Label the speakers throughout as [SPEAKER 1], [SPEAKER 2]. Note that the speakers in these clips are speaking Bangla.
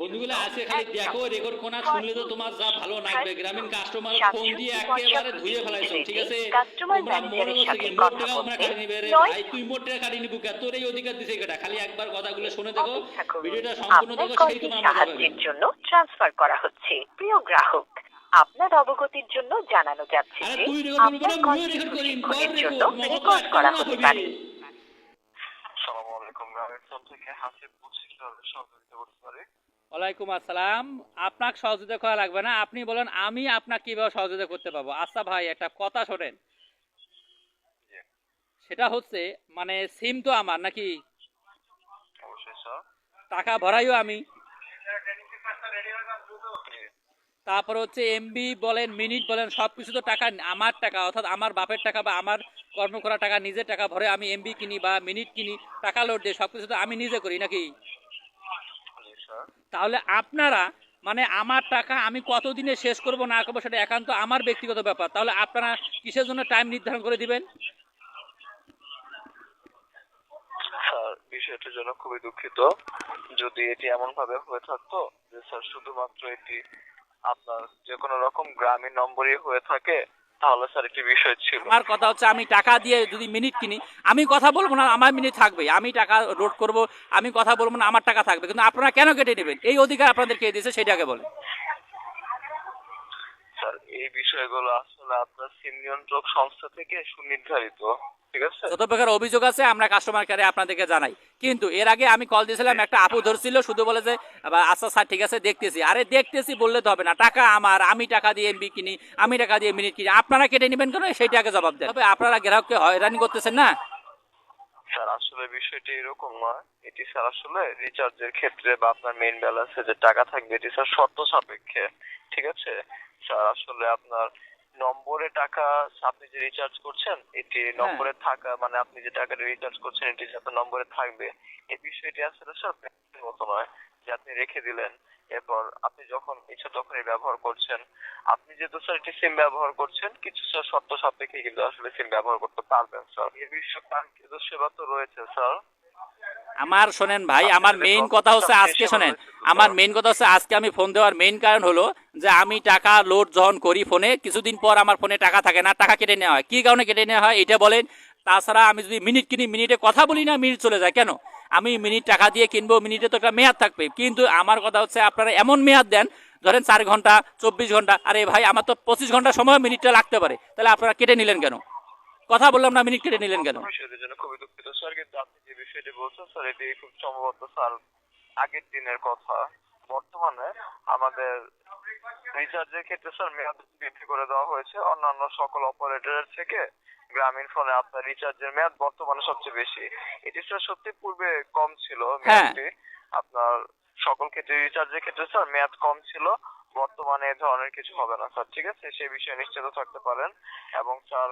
[SPEAKER 1] বন্ধুগুলো আছে খালি দেখো রেকর্ড কোনা শুনলে তো তোমার যা ভালো লাগবে। গ্রামীণ কাস্টমার ফোন দিয়ে একেবারে ধুয়ে ফেলাইছো ঠিক আছে? তোমরা মনে মোট টাকা আমরা কাটি নিবে? রে ভাই তুই মোট টাকা কাটি নিবু কে তোর এই অধিকার দিছে কেটা? খালি একবার কথাগুলো শুনে দেখো। ভিডিওটা সম্পূর্ণ
[SPEAKER 2] আপনার
[SPEAKER 1] দেখো সেই তোমার
[SPEAKER 2] সাহায্যের জন্য ট্রান্সফার করা হচ্ছে? প্রিয় গ্রাহক আপনার অবগতির জন্য জানানো যাচ্ছে যে আপনার জন্য
[SPEAKER 1] রেকর্ড
[SPEAKER 2] করা হতে পারে।
[SPEAKER 3] আসসালামু আলাইকুম থেকে হাসিব বলছি কীভাবে সহযোগিতা করতে পারি
[SPEAKER 4] ওয়ালাইকুম আসসালাম। আপনাকে সহযোগিতা করা লাগবে না। আপনি বলেন আমি আপনাকে কীভাবে সহযোগিতা করতে পারব? আচ্ছা ভাই একটা কথা শোনেন। সেটা হচ্ছে মানে সিম তো আমার নাকি? টাকা ভরাইও আমি। তারপর হচ্ছে এমবি বলেন মিনিট বলেন সব কিছু তো টাকা আমার টাকা অর্থাৎ আমার বাপের টাকা বা আমার কর্ম করা টাকা নিজের টাকা ভরে আমি এমবি কিনি বা মিনিট কিনি টাকা লোড দিয়ে সব কিছু তো আমি নিজে করি নাকি? তাহলে আপনারা মানে আমার টাকা আমি কতদিনে শেষ করব না করব সেটা একান্ত আমার ব্যক্তিগত ব্যাপার। তাহলে আপনারা কিসের জন্য টাইম নির্ধারণ করে দিবেন?
[SPEAKER 3] স্যার জন্য খুবই দুঃখিত। যদি এটি এমন ভাবে হয়ে থাকতো যে স্যার, শুধুমাত্র এটি আপনার যে কোনো রকম গ্রামীণ নম্বরই হয়ে থাকে তাহলে স্যার, একটি বিষয় ছিল।
[SPEAKER 4] আমার কথা হচ্ছে আমি টাকা দিয়ে যদি মিনিট কিনি, আমি কথা বলব না, আমার মিনিট থাকবে। আমি টাকা লোড করব, আমি কথা বলব না, আমার টাকা থাকবে। কিন্তু আপনারা কেন কেটে নেবেন? এই অধিকার আপনাদের কে দিয়েছে, সেটাকে বলে।
[SPEAKER 3] এই বিষয়গুলো আসলে আপনার সিম নিয়ন্ত্রক সংস্থা থেকে সুনির্ধারিত ঠিক আছে?
[SPEAKER 4] যত প্রকার অভিযোগ আছে আমরা কাস্টমার কেয়ারে আপনাদেরকে জানাই। কিন্তু এর আগে আমি কল দিয়েছিলাম একটা আপু ধরছিল শুধু বলে যে আচ্ছা স্যার ঠিক আছে দেখতেছি। আরে দেখতেছি বললে তো হবে না। টাকা আমার আমি টাকা দিয়ে এমবি কিনি আমি টাকা দিয়ে মিনিট কিনি। আপনারা কেটে নেবেন কেন? সেইটাকে জবাব দেন। তবে আপনারা গ্রাহককে হয়রানি করতেছেন না?
[SPEAKER 3] স্যার আসলে বিষয়টি এরকম নয়। এটি স্যার আসলে রিচার্জের ক্ষেত্রে বা আপনার মেইন ব্যালেন্সে যে টাকা থাকবে এটি স্যার শর্ত সাপেক্ষে ঠিক আছে? আসলে আপনার নম্বরে টাকা আপনি যে রিচার্জ করছেন এটি নম্বরে থাকা মানে আপনি যে টাকাটা রিচার্জ করছেন এটি আপনার নম্বরে থাকবে। এই বিষয়টি আসলে স্যার মতো নয় যে আপনি রেখে দিলেন। এরপর আপনি যখন ইচ্ছা তখনই ব্যবহার করছেন। আপনি যেহেতু স্যার একটি সিম ব্যবহার করছেন কিছু স্যার শর্ত সাপেক্ষে কিন্তু আসলে সিম ব্যবহার করতে পারবেন স্যার এই বিষয়ে সেবা তো রয়েছে স্যার
[SPEAKER 4] আমার শোনেন ভাই আমার মেইন কথা হচ্ছে আজকে শোনেন। আমার মেইন কথা হচ্ছে আজকে আমি ফোন দেওয়ার মেইন কারণ হলো যে আমি টাকা লোড যখন করি ফোনে, কিছুদিন পর আমার ফোনে টাকা থাকে না, টাকা কেটে নেওয়া হয়। কি কারণে কেটে নেওয়া হয়? এটা বলেন। তাছাড়া আমি যদি মিনিট কিনি, মিনিটে কথা বলি না, মিনিট চলে যায়। কেন? আমি মিনিট টাকা দিয়ে কিনবো, মিনিটে তো একটা মেয়াদ থাকবে। কিন্তু আমার কথা হচ্ছে, আপনারা এমন মেয়াদ দেন, ধরেন চার ঘণ্টা, চব্বিশ ঘণ্টা, আরে ভাই, আমার তো পঁচিশ ঘণ্টা সময় মিনিটটা লাগতে পারে। তাহলে আপনারা কেটে নিলেন কেন? কথা বললাম না, মিনিট কেটে নিলেন কেন?
[SPEAKER 3] আগের দিনের কথা। বর্তমানে আমাদের রিচার্জের ক্ষেত্রে স্যার মেয়াদ বৃদ্ধি করে দেওয়া হয়েছে। অন্যান্য সকল অপারেটরের থেকে গ্রামীণ ফোনে আপনার রিচার্জের মেয়াদ বর্তমানে সবচেয়ে বেশি। এটি স্যার সত্যি পূর্বে কম ছিল মেয়াদটি। আপনার সকল ক্ষেত্রে রিচার্জের ক্ষেত্রে স্যার মেয়াদ কম ছিল। বর্তমানে এ ধরনের কিছু হবে না স্যার ঠিক আছে? সে বিষয়ে নিশ্চিত থাকতে পারেন। এবং স্যার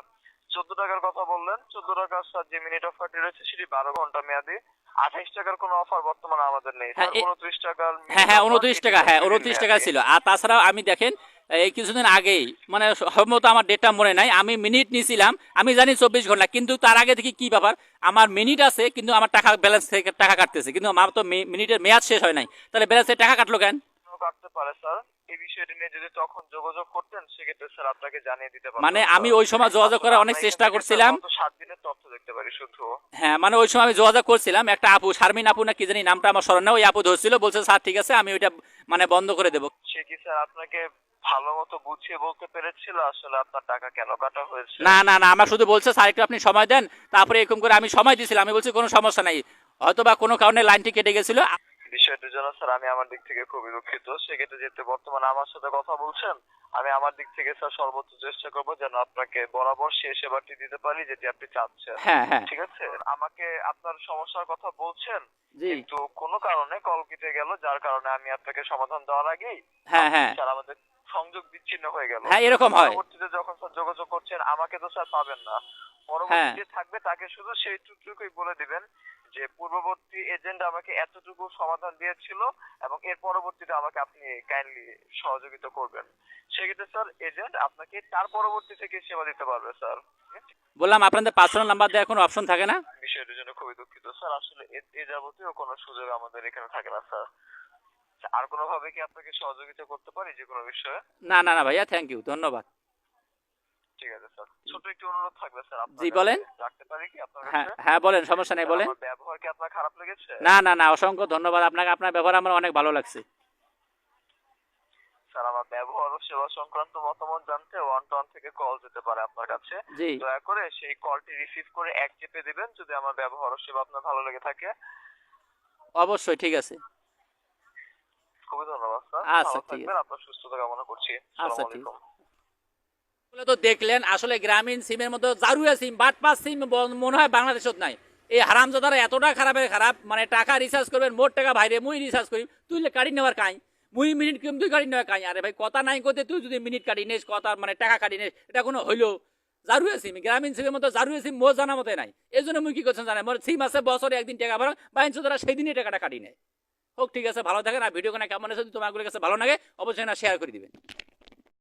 [SPEAKER 3] চোদ্দ টাকার কথা বললেন। চোদ্দ টাকার স্যার যে মিনিট অফারটি রয়েছে সেটি বারো ঘণ্টা মেয়াদি। আঠাইশ টাকার কোনো অফার বর্তমানে আমাদের নেই।
[SPEAKER 4] হ্যাঁ,
[SPEAKER 3] উনত্রিশ টাকার
[SPEAKER 4] হ্যাঁ হ্যাঁ উনত্রিশ টাকা হ্যাঁ উনত্রিশ টাকা ছিল। আর তাছাড়াও আমি দেখেন এই কিছুদিন আগেই মানে সম্ভবত আমার ডেটটা মনে নাই আমি মিনিট নিয়েছিলাম আমি জানি চব্বিশ ঘণ্টা কিন্তু তার আগে দেখি কি ব্যাপার আমার মিনিট আছে কিন্তু আমার টাকা ব্যালেন্স থেকে টাকা কাটতেছে কিন্তু আমার তো মিনিটের মেয়াদ শেষ হয় নাই। তাহলে ব্যালেন্স থেকে টাকা কাটলো কেন?
[SPEAKER 3] কাটতে পারে স্যার এই বিষয়টি নিয়ে যদি তখন যোগাযোগ করতেন সেক্ষেত্রে স্যার আপনাকে জানিয়ে দিতে পারতাম।
[SPEAKER 4] মানে আমি ওই সময় যোগাযোগ করার অনেক চেষ্টা করছিলাম।
[SPEAKER 3] সাত দিনের তথ্য দেখতে পারি শুধু।
[SPEAKER 4] হ্যাঁ মানে ওই সময় আমি যোগাযোগ করছিলাম। একটা আপু শারমিন আপু না কি জানি নামটা আমার স্মরণ না ওই আপু ধরছিল বলছে স্যার ঠিক আছে আমি ওইটা মানে বন্ধ করে দেবো।
[SPEAKER 3] সে কি স্যার আপনাকে ভালো মতো বুঝিয়ে বলতে পেরেছিল? আসলে আপনার টাকা কেন কাটা হয়েছে?
[SPEAKER 4] না না না আমার শুধু বলছে স্যার একটু আপনি সময় দেন। তারপরে এরকম করে আমি সময় দিয়েছিলাম আমি বলছি কোনো সমস্যা নাই। হয়তো বা কোনো কারণে লাইনটি কেটে গেছিল।
[SPEAKER 3] বিষয়টির জন্য স্যার আমি আমার দিক থেকে খুবই দুঃখিত। সেক্ষেত্রে যেহেতু বর্তমানে আমার সাথে কথা বলছেন আমি আমার দিক থেকে স্যার সর্বোচ্চ চেষ্টা করব যেন আপনাকে বরাবর সেই সেবাটি দিতে পারি যেটি আপনি চাচ্ছেন।
[SPEAKER 4] হ্যাঁ হ্যাঁ।
[SPEAKER 3] ঠিক আছে? আমাকে আপনার সমস্যার কথা বলছেন কিন্তু কোনো কারণে কল কেটে গেল যার কারণে আমি আপনাকে সমাধান দেওয়ার আগেই
[SPEAKER 4] হ্যাঁ
[SPEAKER 3] স্যার আমাদের সংযোগ বিচ্ছিন্ন হয়ে গেল।
[SPEAKER 4] হ্যাঁ এরকম হয়।
[SPEAKER 3] পরবর্তীতে যখন স্যার যোগাযোগ করছেন আমাকে তো স্যার পাবেন না। পরবর্তীতে থাকবে তাকে শুধু সেইটুকুই বলে দিবেন যে পূর্ববর্তী এজেন্ট আমাকে এতটুকু সমাধান দিয়েছিল এবং এর পরবর্তীতে আমাকে আপনি কাইন্ডলি সহযোগিতা করবেন। সেক্ষেত্রে স্যার এজেন্ট আপনাকে তার পরবর্তী থেকে সেবা দিতে পারবে স্যার
[SPEAKER 4] বললাম আপনাদের পার্সোনাল নাম্বার দেওয়ার কোনো অপশন থাকে না?
[SPEAKER 3] বিষয়টির জন্য খুবই দুঃখিত স্যার আসলে এ- যাবতীয় কোনো সুযোগ আমাদের এখানে থাকে না স্যার আর কোনো ভাবে কি আপনাকে সহযোগিতা করতে পারি যে কোনো বিষয়ে?
[SPEAKER 4] না না না ভাইয়া থ্যাংক ইউ ধন্যবাদ।
[SPEAKER 3] ঠিক আছে স্যার। ছোট একটি অনুরোধ থাকবে স্যার।
[SPEAKER 4] জি, বলেন।
[SPEAKER 3] রাখতে পারি কি? আপনার
[SPEAKER 4] হ্যাঁ হ্যাঁ বলেন সমস্যা নেই বলেন।
[SPEAKER 3] ব্যবহার কি আপনার খারাপ লেগেছে?
[SPEAKER 4] না না না অসংখ্য ধন্যবাদ। আপনাকে আপনার ব্যবহার আমার অনেক ভালো লাগছে।
[SPEAKER 3] স্যার আমার ব্যবহার ও সেবা সংক্রান্ত মতামত জানতে ওয়ান টু ওয়ান থেকে কল যেতে পারে আপনার কাছে। দয়া করে সেই কলটি রিসিভ করে এক চেপে দিবেন যদি আমার ব্যবহার ও সেবা আপনার ভালো লেগে থাকে।
[SPEAKER 4] অবশ্যই ঠিক আছে।
[SPEAKER 3] খুবই ধন্যবাদ স্যার।
[SPEAKER 4] আচ্ছা, ঠিক
[SPEAKER 3] থাকবেন আপনার সুস্থতা কামনা করছি।
[SPEAKER 4] আচ্ছা,
[SPEAKER 3] আসসালামু আলাইকুম।
[SPEAKER 4] বলে তো দেখলেন, আসলে গ্রামীণ সিমের মতো জারুয়া সিম বাটপাস সিম মনে হয় বাংলাদেশত নাই। এই হারামজাদারা এতটা খারাপের খারাপ মানে টাকা রিচার্জ করবেন, মোট টাকা ভাইরে মুই রিচার্জ করি, তুই কাটি নেওয়ার কাই। মুই মিনিট কিম তুই কাটি নেওয়ার কাই। আরে ভাই, কথা নাই করতে তুই যদি মিনিট কাটি নিস, কথা মানে টাকা কাটি নিস, এটা কোনো হইল। জারুয়া সিম, গ্রামীণ সিমের মতো জারুয়া সিম মোর জানা মতে নাই। এই জন্য মুই কি করছেন জানে মোর সিম আছে, বছরে একদিন টাকা ভরা বাইন তারা সেই দিনই টাকাটা কাটি নেয়। হোক, ঠিক আছে, ভালো থাকেন, আর ভিডিও কেমন আছে তোমার কাছে ভালো লাগে, অবশ্যই না শেয়ার করে দিবেন।